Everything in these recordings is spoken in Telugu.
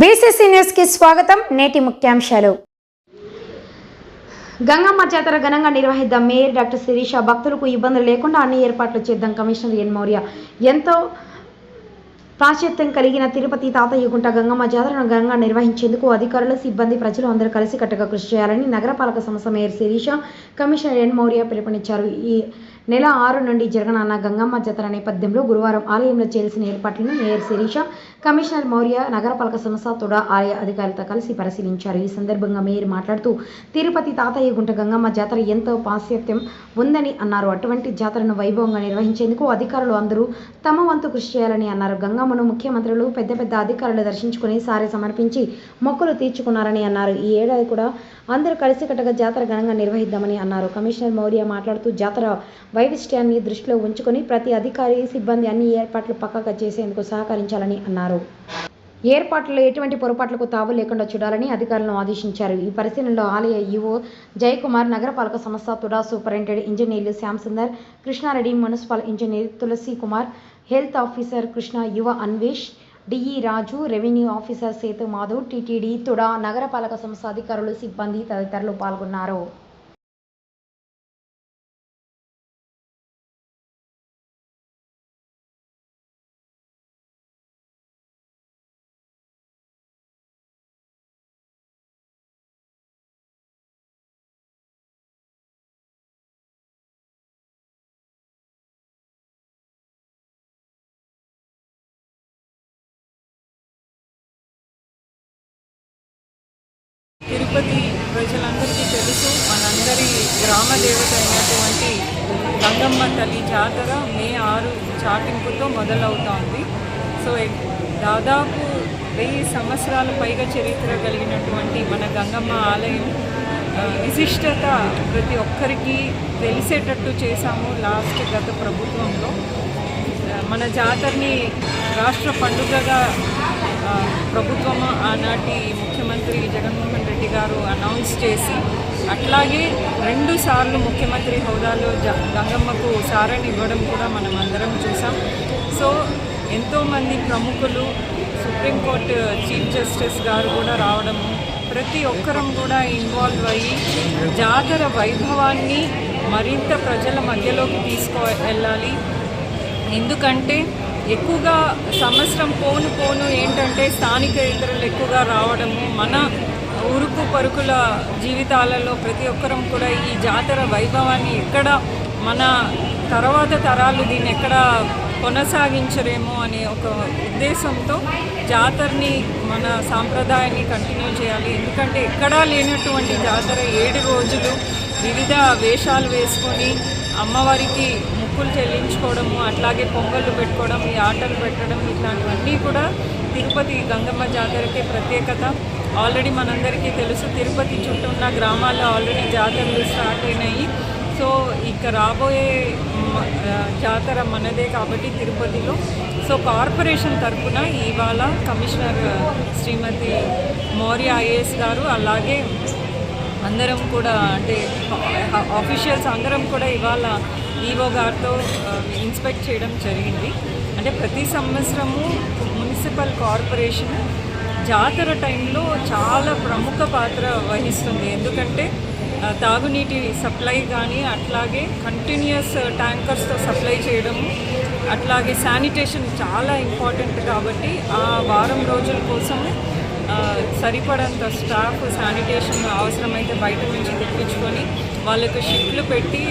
బీసీసీ న్యూస్కి స్వాగతం. నేటి ముఖ్యాంశాలు. గంగమ్మ జాతర ఘనంగా నిర్వహిద్దాం. మేయర్ డాక్టర్ శిరీష భక్తులకు ఇబ్బందులు లేకుండా అన్ని ఏర్పాట్లు చేద్దాం కమిషనర్ ఎన్ మౌర్య. ఎంతో ప్రాశస్త్యం కలిగిన తిరుపతి తాతయ్య గుంట గంగమ్మ జాతరను ఘనంగా నిర్వహించేందుకు అధికారులు సిబ్బంది ప్రజలు అందరూ కలిసికట్టుగా కృషి చేయాలని నగరపాలక సంస్థ mayor Sirisha commissioner N Maurya పిలుపునిచ్చారు. ఈ నెల ఆరు నుండి జరగనున్న గంగమ్మ జాతర నేపథ్యంలో గురువారం ఆలయంలో చేయాల్సిన ఏర్పాట్లను మేయర్ శిరీష కమిషనర్ మౌర్య నగరపాలక సంస్థ తుడా ఆలయ అధికారులతో కలిసి పరిశీలించారు. ఈ సందర్భంగా మేయర్ మాట్లాడుతూ తిరుపతి తాతయ్య గుంట గంగమ్మ జాతర ఎంతో పాశ్చాత్యం ఉందని అన్నారు. అటువంటి జాతరను వైభవంగా నిర్వహించేందుకు అధికారులు అందరూ తమ వంతు కృషి చేయాలని అన్నారు. గంగమ్మను ముఖ్యమంత్రులు పెద్ద పెద్ద అధికారులు దర్శించుకుని సారి సమర్పించి మొక్కులు తీర్చుకున్నారని అన్నారు. ఈ ఏడాది కూడా అందరూ కలిసికట్టుగా జాతర ఘనంగా నిర్వహిద్దామని అన్నారు. కమిషనర్ మౌర్య మాట్లాడుతూ జాతర వైవిష్ట్యాన్ని దృష్టిలో ఉంచుకొని ప్రతి అధికారి సిబ్బంది అన్ని ఏర్పాట్లు పక్కాగా చేసేందుకు సహకరించాలని అన్నారు. ఏర్పాట్లలో ఎటువంటి పొరపాట్లకు తావు లేకుండా చూడాలని అధికారులను ఆదేశించారు. ఈ పరిశీలనలో ఆలయ ఈవో జయకుమార్ నగరపాలక సంస్థ తుడా సూపరింటెండెంట్ ఇంజనీర్లు Shyam Sundar Krishna Reddy municipal engineer Tulasi Kumar health officer Krishna Yuva Anvesh DE Raju revenue officer Sethu Madhav TTD Tuda నగరపాలక సంస్థ అధికారులు సిబ్బంది తదితరులు పాల్గొన్నారు. తిరుపతి ప్రజలందరికీ తెలుసు మనందరి గ్రామ దేవత అయినటువంటి గంగమ్మ తల్లి జాతర మే ఆరు చాటింపుతో మొదలవుతోంది. సో దాదాపు వెయ్యి సంవత్సరాల పైగా చరిత్ర కలిగినటువంటి మన గంగమ్మ ఆలయం విశిష్టత ప్రతి ఒక్కరికి తెలిసేటట్టు చేశాము లాస్ట్ గత ప్రభుత్వంలో. మన జాతరని రాష్ట్ర పండుగగా ప్రభుత్వం ఆనాటి ముఖ్యమంత్రి జగన్మోహన్ రెడ్డి గారు అనౌన్స్ చేసి అట్లాగే రెండు సార్లు ముఖ్యమంత్రి హోదాలో జ గంగమ్మకు సారని ఇవ్వడం కూడా మనం అందరం చూసాం. సో ఎంతోమంది ప్రముఖులు సుప్రీంకోర్టు చీఫ్ జస్టిస్ గారు కూడా రావడము ప్రతి ఒక్కరం కూడా ఇన్వాల్వ్ అయ్యి జాతర వైభవాన్ని మరింత ప్రజల మధ్యలోకి తీసుకు వెళ్ళాలి ఎందుకంటే ఎక్కువగా సంవత్సరం పోను పోను ఏంటంటే స్థానిక ఇతరులు ఎక్కువగా రావడము మన ఉరుకు పరుకుల జీవితాలలో ప్రతి ఒక్కరం కూడా ఈ జాతర వైభవాన్ని ఎక్కడ మన తర్వాత తరాలు దీన్ని ఎక్కడ కొనసాగించరేమో అనే ఒక ఉద్దేశంతో జాతరని మన సాంప్రదాయాన్ని కంటిన్యూ చేయాలి. ఎందుకంటే ఎక్కడా లేనటువంటి జాతర ఏడు రోజులు వివిధ వేషాలు వేసుకొని అమ్మవారికి ముక్కులు చెల్లించుకోవడము అట్లాగే పొంగళ్ళు పెట్టుకోవడం ఈ ఆటలు పెట్టడం ఇట్లాంటివన్నీ కూడా తిరుపతి గంగమ్మ జాతరకే ప్రత్యేకత. ఆల్రెడీ మనందరికీ తెలుసు తిరుపతి చుట్టూ ఉన్న గ్రామాల్లో ఆల్రెడీ జాతరలు స్టార్ట్ అయినాయి. సో ఇక రాబోయే జాతర మనదే కాబట్టి తిరుపతిలో. సో కార్పొరేషన్ తరఫున ఇవాళ కమిషనర్ శ్రీమతి మౌర్య ఐఏఎస్ గారు అలాగే అందరం కూడా అంటే ఆఫీషియల్స్ అందరం కూడా ఇవాళ ఈవో గారితో ఇన్స్పెక్ట్ చేయడం జరిగింది. అంటే ప్రతి సంవత్సరము మున్సిపల్ కార్పొరేషన్ జాతర టైంలో చాలా ప్రముఖ పాత్ర వహిస్తుంది. ఎందుకంటే తాగునీటి సప్లై కానీ అట్లాగే కంటిన్యూస్ ట్యాంకర్స్తో సప్లై చేయడము అట్లాగే శానిటేషన్ చాలా ఇంపార్టెంట్ కాబట్టి ఆ వారం రోజుల కోసం సరిపడంత స్టాఫ్ శానిటేషన్ అవసరమైతే బయట నుంచి తెప్పించుకొని వాళ్ళకు షిఫ్ట్లు పెట్టి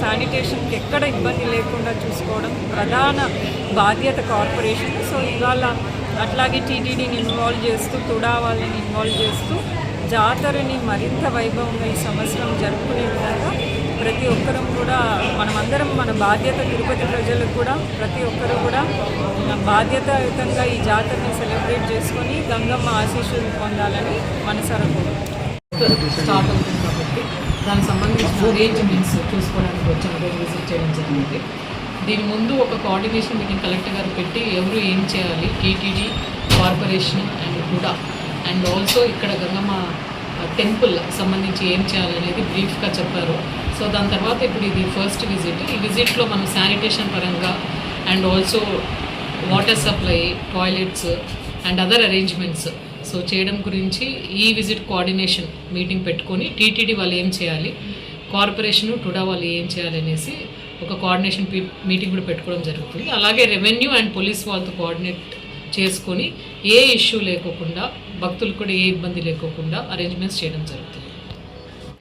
శానిటేషన్కి ఎక్కడ ఇబ్బంది లేకుండా చూసుకోవడం ప్రధాన బాధ్యత కార్పొరేషన్. సో ఇవాళ అట్లాగే టీటీడీని ఇన్వాల్వ్ చేస్తూ తుడా వాళ్ళని ఇన్వాల్వ్ చేస్తూ జాతరని మరింత వైభవంగా ఈ సంవత్సరం జరుపుకునే విధంగా ప్రతి ఒక్కరం కూడా మనమందరం మన బాధ్యత తిరుపతి ప్రజలకు కూడా ప్రతి ఒక్కరు కూడా మన బాధ్యతాయుతంగా ఈ జాతరని సెలబ్రేట్ చేసుకొని గంగమ్మ ఆశీస్సులు పొందాలని మనసారా స్టార్ట్ అవుతుంది కాబట్టి దానికి సంబంధించిన అరేంజ్మెంట్స్ చూసుకోవడానికి వచ్చిన రోజు విజిట్ చేయడం జరిగింది. దీని ముందు ఒక కోఆర్డినేషన్ మీటింగ్ కలెక్టర్ గారు పెట్టి ఎవరు ఏం చేయాలి టీటీడీ కార్పొరేషన్ అండ్ కూడా అండ్ ఆల్సో ఇక్కడ గంగమ్మ టెంపుల్ సంబంధించి ఏం చేయాలనేది బ్రీఫ్గా చెప్పారు. సో దాని తర్వాత ఇప్పుడు ఇది ఫస్ట్ విజిట్ ఈ విజిట్లో మనం శానిటేషన్ పరంగా and also water supply toilets and other arrangements so చేయడం గురించి ఈ విజిట్ కోఆర్డినేషన్ మీటింగ్ పెట్టుకొని టీటీడీ వాళ్ళు ఏం చేయాలి కార్పొరేషను టుడా వాళ్ళు ఏం చేయాలనేసి ఒక కోఆర్డినేషన్ మీటింగ్ కూడా పెట్టుకోవడం జరుగుతుంది. అలాగే రెవెన్యూ అండ్ పోలీస్ వాళ్ళతో కోఆర్డినేట్ చేసుకొని ఏ ఇష్యూ లేకోకుండా భక్తులు కూడా ఏ ఇబ్బంది లేకోకుండా అరేంజ్మెంట్స్ చేయడం జరుగుతుంది.